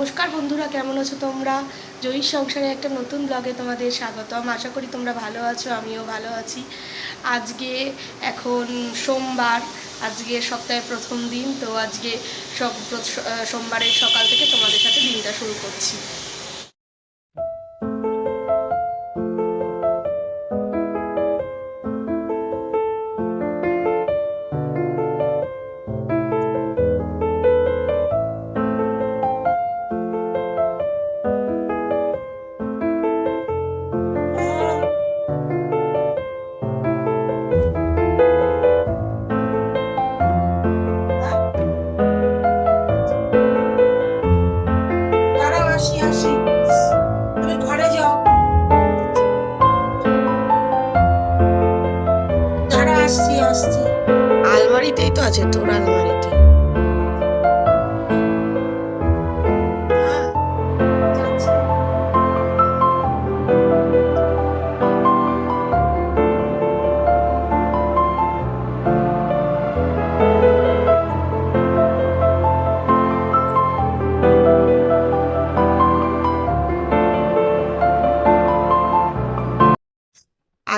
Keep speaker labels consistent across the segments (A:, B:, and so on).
A: নমস্কার বন্ধুরা, কেমন আছো তোমরা? জয়ী সংসারে একটা নতুন ব্লগে তোমাদের স্বাগতম। আশা করি তোমরা ভালো আছো, আমিও ভালো আছি। আজকে এখন সোমবার, আজকে সপ্তাহের প্রথম দিন, তো আজকে সব সোমবারের সকাল থেকে তোমাদের সাথে দিনটা শুরু করছি।
B: torturado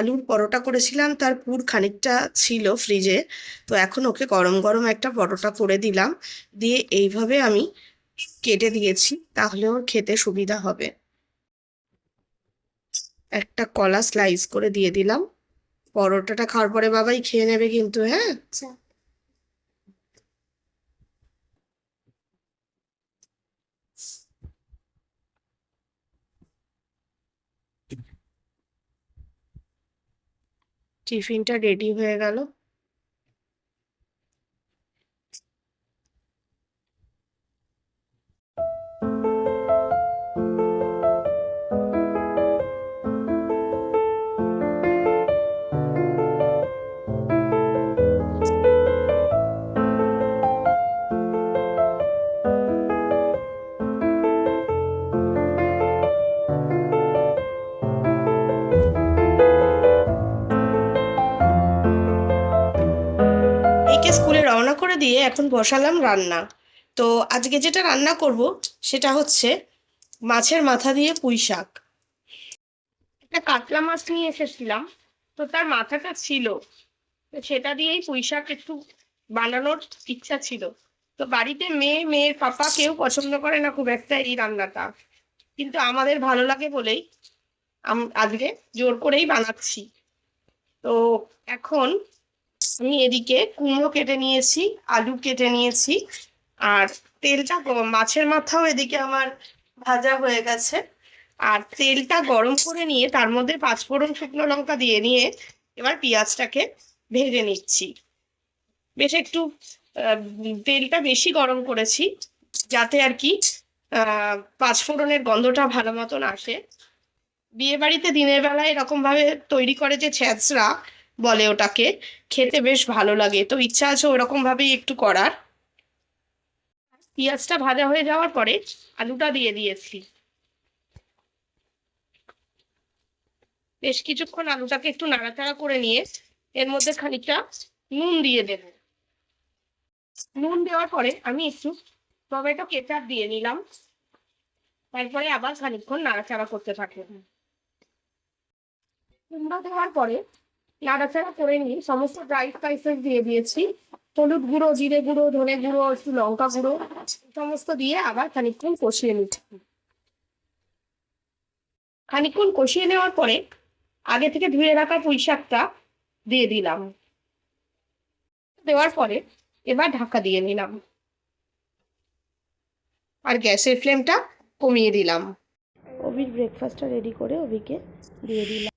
A: আলুর পরোটা করেছিলাম, তার পুর খানিকটা ছিল ফ্রিজে তো এখন ওকে গরম গরম একটা পরোটা করে দিলাম, দিয়ে এইভাবে আমি কেটে দিয়েছি, তাহলে ওর খেতে সুবিধা হবে। একটা কলা স্লাইস করে দিয়ে দিলাম। পরোটাটা খাওয়ার পরে বাবাই খেয়ে নেবে কিন্তু হ্যাঁ? টিফিনটা রেডি হয়ে গেল। দিয়ে এখন বসালাম রান্না। তো আজকে যেটা রান্না করব সেটা হচ্ছে মাছের মাথা দিয়ে পুঁই শাক। একটা কাতলা মাছ নিয়ে এসেছিলাম, তো তার মাথাটা ছিল। সেটা দিয়েই পুঁই শাক একটু বানানোর ইচ্ছা ছিল। তো বাড়িতে মেয়ে, মেয়ের পাপা কেউ পছন্দ করে না খুব একটা এই রান্নাটা। কিন্তু আমাদের ভালো লাগে বলেই আজকে জোর করেই বানাচ্ছি। তো এখন আমি এদিকে কুমড়ো কেটে নিয়েছি, আলু কেটে নিয়েছি, আর তেলটা মাছের মাথাও এদিকে আমার ভাজা হয়ে গেছে। আর তেলটা গরম করে নিয়ে তার মধ্যে পাঁচফোড়ন শুকনো লঙ্কা দিয়ে নিয়ে এবার পেঁয়াজটাকে ভেজে নিচ্ছি। বেশ একটু তেলটা বেশি গরম করেছি যাতে আর কি পাঁচফোড়নের গন্ধটা ভালো মতন আসে। বিয়ে বাড়িতে দিনের বেলায় এরকম ভাবে তৈরি করে যে ছ্যাঁচড়া বলে ওটাকে। খেতে বেশ ভালো লাগে। তো ইচ্ছা আছে ওরকম ভাবেই একটু করার। পেঁয়াজটা ভাজা হয়ে যাওয়ার পরে আলুটা দিয়ে দিয়েছি। বেশ কিছুক্ষণ আলুটাকে একটু নাড়াচাড়া করে নিয়ে এর মধ্যে খানিকটা নুন দিয়ে দেব। নুন দেওয়ার পরে আমি একটু টমেটো কেচাপ দিয়ে নিলাম। তারপরে আবার খানিকক্ষণ নাড়াচাড়া করতে থাকব। কুমড়ো দেওয়ার পরে নাড়াচাড়া করে নিয়ে সমস্ত ড্রাই স্পাইসেস দিয়ে দিয়েছি। হলুদ গুঁড়ো, জিরে গুঁড়ো, ধনে গুঁড়ো, একটু লঙ্কা গুঁড়ো, সমস্ত দিয়ে আবার খানিকক্ষণ কষিয়ে নিচ্ছি। খানিকক্ষণ কষিয়ে নেওয়ার পরে আগে থেকে ধুয়ে রাখা পুঁই শাকটা দিয়ে দিলাম। দেওয়ার পরে এবার ঢাকা দিয়ে নিলাম। আর গ্যাসের ফ্লেমটা কমিয়ে দিলাম। অভির ব্রেকফাস্টটা রেডি করে অভিকে দিয়ে দিলাম।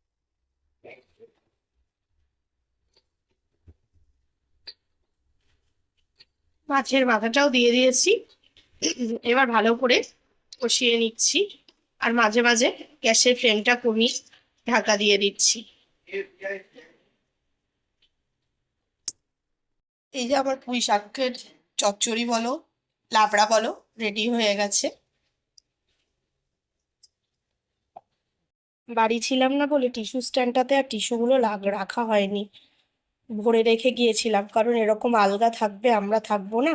A: মাছের মাথাটাও দিয়ে দিয়েছি। এবার ভালো করে কষিয়ে নিচ্ছি আর মাঝে মাঝে গ্যাসের ফ্লেমটা কমিয়ে ঢাকা দিয়ে দিচ্ছি। এই যে আমার পুঁই শাকের চচ্চড়ি বলো, লাবড়া বলো রেডি হয়ে গেছে। বাড়ি ছিলাম না বলে টিস্যু স্ট্যান্ডটাতে আর টিস্যুগুলো রাখা হয়নি। ভরে রেখে গিয়েছিলাম, কারণ এরকম আলগা থাকবে, আমরা থাকব না।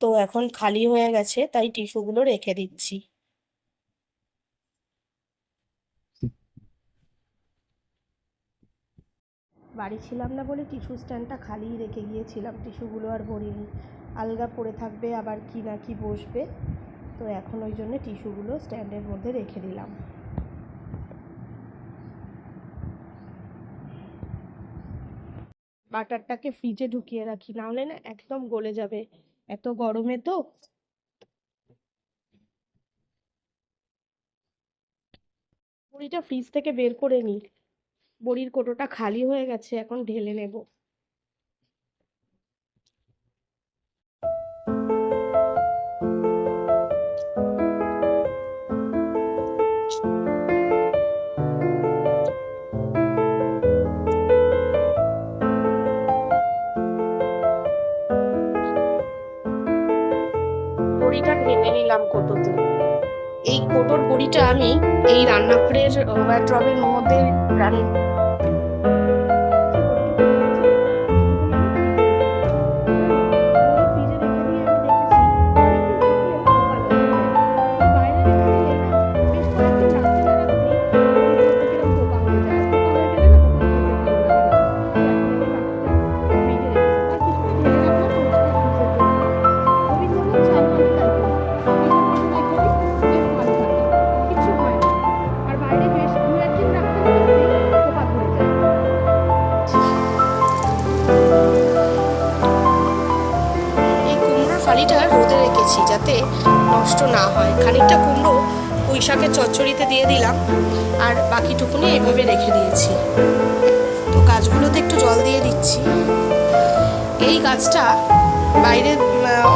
A: তো এখন খালি হয়ে গেছে, তাই টিস্যুগুলো রেখে দিচ্ছি। বাড়ি ছিলাম না বলে টিস্যু স্ট্যান্ডটা খালিই রেখে গিয়েছিলাম, টিস্যুগুলো আর ভরিনি। আলগা পড়ে থাকবে, আবার কি না কি বসবে, তো এখন ওই জন্য টিস্যুগুলো স্ট্যান্ডের মধ্যে রেখে দিলাম। বাটারটাকে ফ্রিজে ঢুকিয়ে রাখি, নাহলে না একদম গলে যাবে। এত গরমে তো। বড়িটা ফ্রিজ থেকে বের করে নিই। বড়ির কোটোটা খালি হয়ে গেছে, এখন ঢেলে নেব। বড়িটা ঢেলে নিলাম কোটোতে। এই কোটোর বড়িটা আমি এই রান্নাঘরের ওয়ার্ড্রবের মধ্যে রান রেখেছি যাতে নষ্ট না হয়। খানিকটা কুমড়ো পুঁই শাকের চচ্চড়িতে দিয়ে দিলাম আর বাকিটুকুনি এভাবে রেখে দিয়েছি। তো গাছগুলোতে একটু জল দিয়ে দিচ্ছি। এই গাছটা বাইরে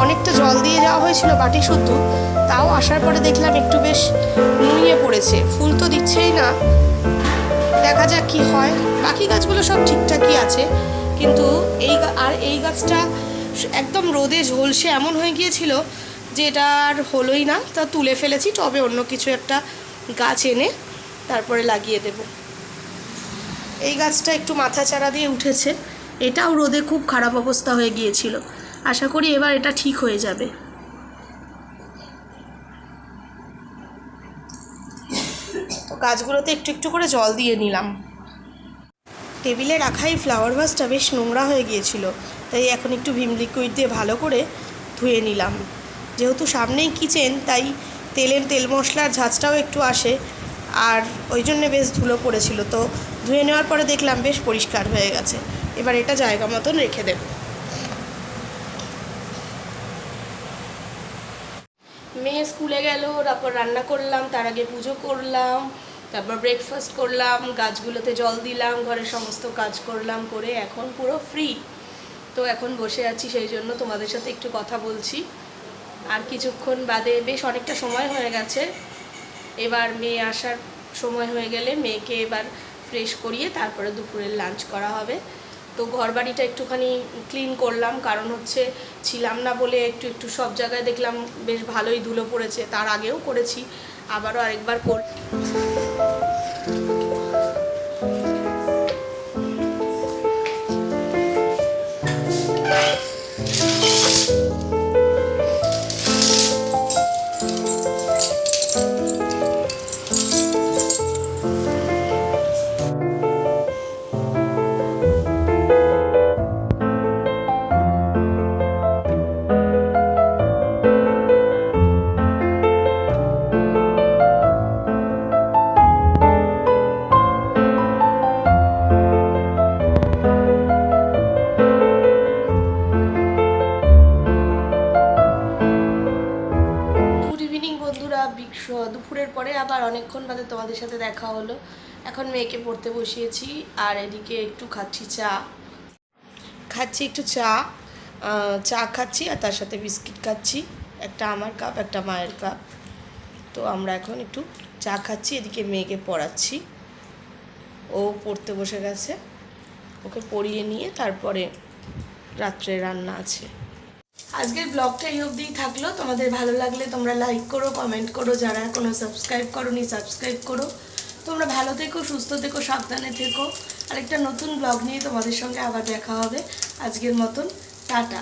A: অনেকটা জল দিয়ে যাওয়া হয়েছিল বাটি শুদ্ধ, তাও আসার পরে দেখলাম একটু বেশ নুয়ে পড়েছে। ফুল তো দিচ্ছেই না। দেখা যাক কি হয়। বাকি গাছগুলো সব ঠিকঠাকই আছে, কিন্তু এই আর এই গাছটা একদম রোদে ঝলসে এমন হয়ে গিয়েছিল যে এটা আর হলোই না, তা তুলে ফেলেছি, তবে অন্য কিছু একটা গাছ এনে তারপরে লাগিয়ে দেব। এই গাছটা একটু মাথা চারা দিয়ে উঠেছে, এটাও রোদে খুব খারাপ অবস্থা হয়ে গিয়েছিল। আশা করি এবার এটা ঠিক হয়ে যাবে। তো গাছগুলোতে একটু একটু করে জল দিয়ে নিলাম। টেবিলে রাখা এই ফ্লাওয়ার ভাসটা বেশ নোংরা হয়ে গিয়েছিল, তাই এখন একটু ভিম লিকুইড দিয়ে ভালো করে ধুয়ে নিলাম। যেহেতু সামনেই কিচেন তাই তেলের তেল মশলার ঝাঁচটাও একটু আসে। আর ওই জন্যে বেশ ধুলো পড়েছিল। তো ধুয়ে নেওয়ার পরে দেখলাম বেশ পরিষ্কার হয়ে গেছে। এবার এটা জায়গা মতন রেখে দেব। মেয়ে স্কুলে গেল, তারপর রান্না করলাম, তার আগে পুজো করলাম, তারপর ব্রেকফাস্ট করলাম, গাছগুলোতে জল দিলাম, ঘরের সমস্ত কাজ করলাম, করে এখন পুরো ফ্রি তো এখন বসে আছি, সেই জন্য তোমাদের সাথে একটু কথা বলছি। আর কিছুক্ষণ বাদে বেশ অনেকটা সময় হয়ে গেছে। এবার মেয়ে আসার সময় হয়ে গেলে মেয়েকে এবার ফ্রেশ করিয়ে তারপরে দুপুরের লাঞ্চ করা হবে। তো ঘর বাড়িটা একটুখানি ক্লিন করলাম, কারণ হচ্ছে ছিলাম না বলে একটু একটু সব জায়গায় দেখলাম বেশ ভালোই ধুলো পড়েছে, তার আগেও করেছি, আবারও আরেকবার কর অনেকক্ষণ বাদে তোমাদের সাথে দেখা হলো। এখন মেয়েকে পড়তে বসিয়েছি, আর এদিকে একটু খাচ্ছি চা। খাচ্ছি একটু চা চা খাচ্ছি আর তার সাথে বিস্কিট খাচ্ছি। একটা আমার কাপ, একটা মায়ের কাপ। তো আমরা এখন একটু চা খাচ্ছি, এদিকে মেয়েকে পড়াচ্ছি। ও পড়তে বসে গেছে। ওকে পড়িয়ে নিয়ে তারপরে রাত্রে রান্না আছে। আজকের ব্লগটা এই অবধিই থাকল। তোমাদের ভালো লাগলে তোমরা লাইক করো কমেন্ট করো, যারা কোনো সাবস্ক্রাইব করোনি সাবস্ক্রাইব করো। তোমরা ভালো থেকো, সুস্থ থেকো, সাবধানে থেকো। আরেকটা নতুন ব্লগ নিয়ে তোমাদের সঙ্গে আবার দেখা হবে। আজকের মতন, টাটা।